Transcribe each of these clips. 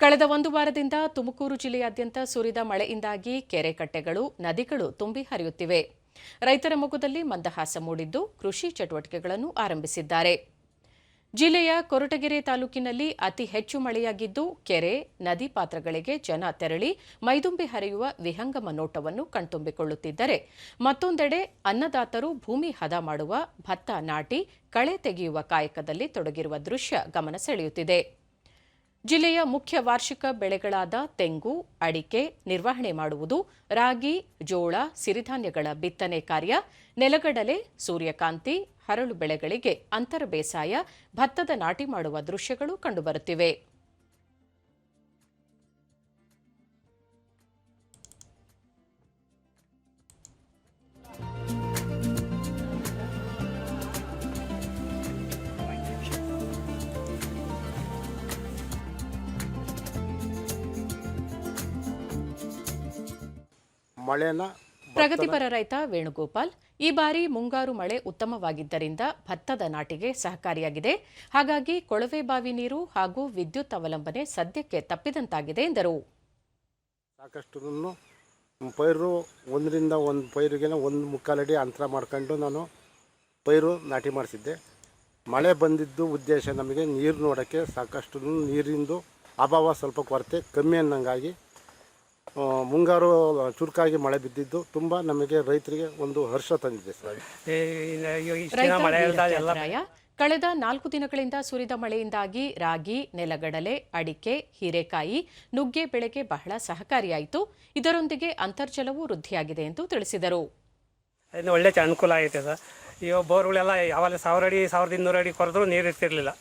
ಕಳೆದ ಒಂದು ವಾರದಿಂದ ತುಮಕೂರು ಜಿಲ್ಲೆಯಾದ್ಯಂತ ಸುರಿದ ಮಳೆಯಿಂದಾಗಿ ಕೆರೆ ಕಟ್ಟೆಗಳು ನದಿಗಳು ತುಂಬಿ ಹರಿಯುತ್ತಿವೆ. ರೈತರ ಮೊಗದಲ್ಲಿ ಮಂದಹಾಸ ಮೂಡಿದ್ದು ಕೃಷಿ ಚಟುವಟಿಕೆಗಳನ್ನು ಆರಂಭಿಸಿದ್ದಾರೆ. ಜಿಲ್ಲೆಯ ಕೊರಟಗೆರೆ ತಾಲೂಕಿನಲ್ಲಿ ಅತಿ ಹೆಚ್ಚು ಮಳೆಯಾಗಿದ್ದು ಕೆರೆ, ನದಿ ಪಾತ್ರಗಳಿಗೆ ಜನ ತೆರಳಿ ಮೈದುಂಬಿ ಹರಿಯುವ ವಿಹಂಗಮ ನೋಟವನ್ನು ಕಣ್ತುಂಬಿಕೊಳ್ಳುತ್ತಿದ್ದರೆ ಮತ್ತೊಂದೆಡೆ ಅನ್ನದಾತರು ಭೂಮಿ ಹದ ಮಾಡುವ ಭತ್ತ ನಾಟಿ, ಕಳೆ ತೆಗೆಯುವ ಕಾಯಕದಲ್ಲಿ ತೊಡಗಿರುವ ದೃಶ್ಯ ಗಮನ ಸೆಳೆಯುತ್ತಿದೆ. ಜಿಲ್ಲೆಯ ಮುಖ್ಯ ವಾರ್ಷಿಕ ಬೆಳೆಗಳಾದ ತೆಂಗು, ಅಡಿಕೆ, ನಿರ್ವಹಣೆ ಮಾಡುವುದು, ರಾಗಿ, ಜೋಳ, ಸಿರಿಧಾನ್ಯಗಳ ಬಿತ್ತನೆ ಕಾರ್ಯ, ನೆಲಗಡಲೆ, ಸೂರ್ಯಕಾಂತಿ, ಹರಳು ಬೆಳೆಗಳಿಗೆ ಅಂತರ ಬೇಸಾಯ, ಭತ್ತದ ನಾಟಿ ಮಾಡುವ ದೃಶ್ಯಗಳು ಕಂಡುಬರುತ್ತಿವೆ. ಮಳೆನ ಪ್ರಗತಿಪರ ರೈತ ವೇಣುಗೋಪಾಲ್ ಈ ಬಾರಿ ಮುಂಗಾರು ಮಳೆ ಉತ್ತಮವಾಗಿದ್ದರಿಂದ ಭತ್ತದ ನಾಟಿಗೆ ಸಹಕಾರಿಯಾಗಿದೆ. ಹಾಗಾಗಿ ಕೊಳವೆ ಬಾವಿ ನೀರು ಹಾಗೂ ವಿದ್ಯುತ್ ಅವಲಂಬನೆ ಸದ್ಯಕ್ಕೆ ತಪ್ಪಿದಂತಾಗಿದೆ ಎಂದರು. ಸಾಕಷ್ಟು ಪೈರು ಒಂದರಿಂದ ಒಂದು ಪೈರಿಗೆ ಒಂದು ಮುಕ್ಕಾಲಡಿ ಅಂತರ ಮಾಡ್ಕೊಂಡು ನಾನು ಪೈರು ನಾಟಿ ಮಾಡಿಸಿದ್ದೆ ಮಳೆ ಬಂದಿದ್ದು ಉದ್ದೇಶ ನಮಗೆ ನೀರು ನೋಡೋಕ್ಕೆ ಸಾಕಷ್ಟು ನೀರಿಂದು ಅಭಾವ ಸ್ವಲ್ಪ ಕೊರತೆ ಕಮ್ಮಿ ಅನ್ನಂಗಾಗಿ ಮುಂಗಾರು ಚುರುಕಾಗಿ ಮಳೆ ಬಿದ್ದಿದ್ದು ತುಂಬ ನಮಗೆ ರೈತರಿಗೆ ಒಂದು ಹರ್ಷ ತಂದಿದೆ. ಸರ್ ಕಳೆದ ನಾಲ್ಕು ದಿನಗಳಿಂದ ಸುರಿದ ಮಳೆಯಿಂದಾಗಿ ರಾಗಿ ನೆಲಗಡಲೆ ಅಡಿಕೆ ಹೀರೆಕಾಯಿ ನುಗ್ಗೆ ಬೆಳೆಗೆ ಬಹಳ ಸಹಕಾರಿಯಾಯಿತು. ಇದರೊಂದಿಗೆ ಅಂತರ್ಜಲವೂ ವೃದ್ಧಿಯಾಗಿದೆ ಎಂದು ತಿಳಿಸಿದರು. ಒಳ್ಳೆ ಅನುಕೂಲ ಆಗೈತೆ ಸರ್. ಇವಾಗ ಬೋರ್ಗಳೆಲ್ಲ ಯಾವಾಗ ಸಾವಿರ ಅಡಿ ಸಾವಿರದ ಇನ್ನೂರು ಅಡಿ ಕೊರೆದ್ರೂ ನೀರು ಇರ್ತಿರ್ಲಿಲ್ಲ.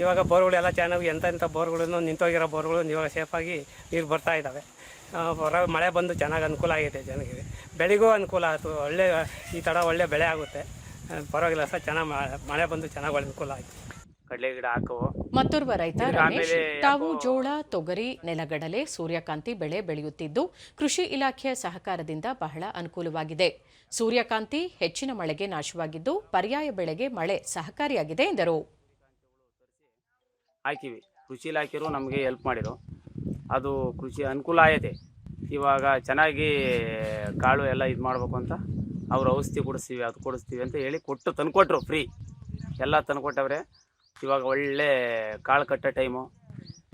ಇವಾಗ ಬೋರ್ಗಳೆಲ್ಲ ಚೆನ್ನಾಗಿ ಎಂಥ ಎಂಥ ಬೋರ್ಗಳನ್ನು ನಿಂತೋಗಿರೋ ಬೋರ್ಗಳು ಇವಾಗ ಸೇಫಾಗಿ ನೀರು ಬರ್ತಾ ಇದ್ದಾವೆ ಹೊರ ಮಳೆ ಬಂದು ಚೆನ್ನಾಗಿ ಅನುಕೂಲ ಆಗಿದೆ ಜನಗೆ ಬೆಳೆಗೂ ಅನುಕೂಲ ಆಯಿತು. ಒಳ್ಳೆ ಈ ಥರ ಒಳ್ಳೆ ಬೆಳೆ ಆಗುತ್ತೆ. ಪರವಾಗಿಲ್ಲ ಸರ್ ಚೆನ್ನಾಗಿ ಮಳೆ ಬಂದು ಚೆನ್ನಾಗಿ ಒಳ್ಳೆ ಅನುಕೂಲ ಆಯಿತು. ಕಡಲೆ ಗಿಡ ಹಾಕವು ಮತ್ತೋರ್ವ ರೈತ ರಮೇಶ್ ಆಮೇಲೆ ತಾವು ಜೋಳ ತೊಗರಿ ನೆಲಗಡಲೆ ಸೂರ್ಯಕಾಂತಿ ಬೆಳೆ ಬೆಳೆಯುತ್ತಿದ್ದು ಕೃಷಿ ಇಲಾಖೆಯ ಸಹಕಾರದಿಂದ ಬಹಳ ಅನುಕೂಲವಾಗಿದೆ. ಸೂರ್ಯಕಾಂತಿ ಹೆಚ್ಚಿನ ಮಳೆಗೆ ನಾಶವಾಗಿದ್ದು ಪರ್ಯಾಯ ಬೆಳೆಗೆ ಮಳೆ ಸಹಕಾರಿಯಾಗಿದೆ ಎಂದರು. ಹಾಕಿವಿ. ಕೃಷಿ ಇಲಾಖೆಯವರು ನಮಗೆ ಹೆಲ್ಪ್ ಮಾಡಿರು ಅದು ಕೃಷಿ ಅನುಕೂಲ ಆಗೈತೆ ಇವಾಗ ಚೆನ್ನಾಗಿ ಕಾಳು ಎಲ್ಲ ಇದು ಮಾಡಬೇಕು ಅಂತ ಅವ್ರು ಔಷಧಿ ಕೊಡಿಸ್ತೀವಿ ಅದು ಕೊಡಿಸ್ತೀವಿ ಅಂತ ಹೇಳಿ ಕೊಟ್ಟು ತಂದ್ಕೊಟ್ರು ಫ್ರೀ ಎಲ್ಲ ತಂದ್ಕೊಟ್ಟವ್ರೆ. ಇವಾಗ ಒಳ್ಳೆ ಕಾಳು ಕಟ್ಟೋ ಟೈಮು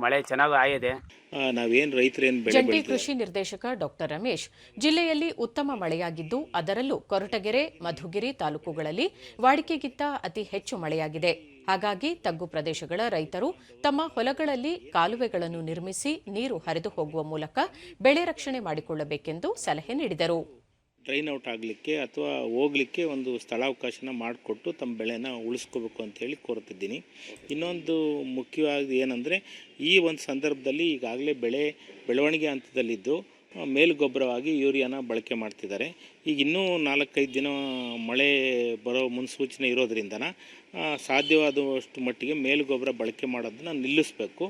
ಮಳೆ ಚೆನ್ನಾಗಿ ಆಗಿದೆ ನಾವೇನು ರೈತರೇನು ಜಂಟಿ ಕೃಷಿ ನಿರ್ದೇಶಕ ಡಾಕ್ಟರ್ ರಮೇಶ್. ಜಿಲ್ಲೆಯಲ್ಲಿ ಉತ್ತಮ ಮಳೆಯಾಗಿದ್ದು ಅದರಲ್ಲೂ ಕೊರಟಗೆರೆ ಮಧುಗಿರಿ ತಾಲೂಕುಗಳಲ್ಲಿ ವಾಡಿಕೆಗಿಂತ ಅತಿ ಹೆಚ್ಚು ಮಳೆಯಾಗಿದೆ. ಹಾಗಾಗಿ ತಗ್ಗು ಪ್ರದೇಶಗಳ ರೈತರು ತಮ್ಮ ಹೊಲಗಳಲ್ಲಿ ಕಾಲುವೆಗಳನ್ನು ನಿರ್ಮಿಸಿ ನೀರು ಹರಿದು ಹೋಗುವ ಮೂಲಕ ಬೆಳೆ ರಕ್ಷಣೆ ಮಾಡಿಕೊಳ್ಳಬೇಕೆಂದು ಸಲಹೆ ನೀಡಿದರು. ಡ್ರೈನ್ ಔಟ್ ಆಗಲಿಕ್ಕೆ ಅಥವಾ ಹೋಗ್ಲಿಕ್ಕೆ ಒಂದು ಸ್ಥಳಾವಕಾಶನ ಮಾಡಿಕೊಟ್ಟು ತಮ್ಮ ಬೆಳೆನ ಉಳಿಸ್ಕೋಬೇಕು ಅಂತೇಳಿ ಕೋರ್ತಿದ್ದೀನಿ ಇನ್ನೊಂದು ಮುಖ್ಯವಾದ ಏನಂದರೆ ಈ ಒಂದು ಸಂದರ್ಭದಲ್ಲಿ ಈಗಾಗಲೇ ಬೆಳೆ ಬೆಳವಣಿಗೆ ಹಂತದಲ್ಲಿದ್ದು ಮೇಲುಗೊಬ್ಬರವಾಗಿ ಯೂರಿಯಾನ ಬಳಕೆ ಮಾಡ್ತಿದ್ದಾರೆ. ಈಗ ಇನ್ನೂ ನಾಲ್ಕೈದು ದಿನ ಮಳೆ ಬರೋ ಮುನ್ಸೂಚನೆ ಇರೋದ್ರಿಂದನ ಸಾಧ್ಯವಾದಷ್ಟು ಮಟ್ಟಿಗೆ ಮೇಲುಗೊಬ್ಬರ ಬಳಕೆ ಮಾಡೋದನ್ನ ನಿಲ್ಲಿಸಬೇಕು.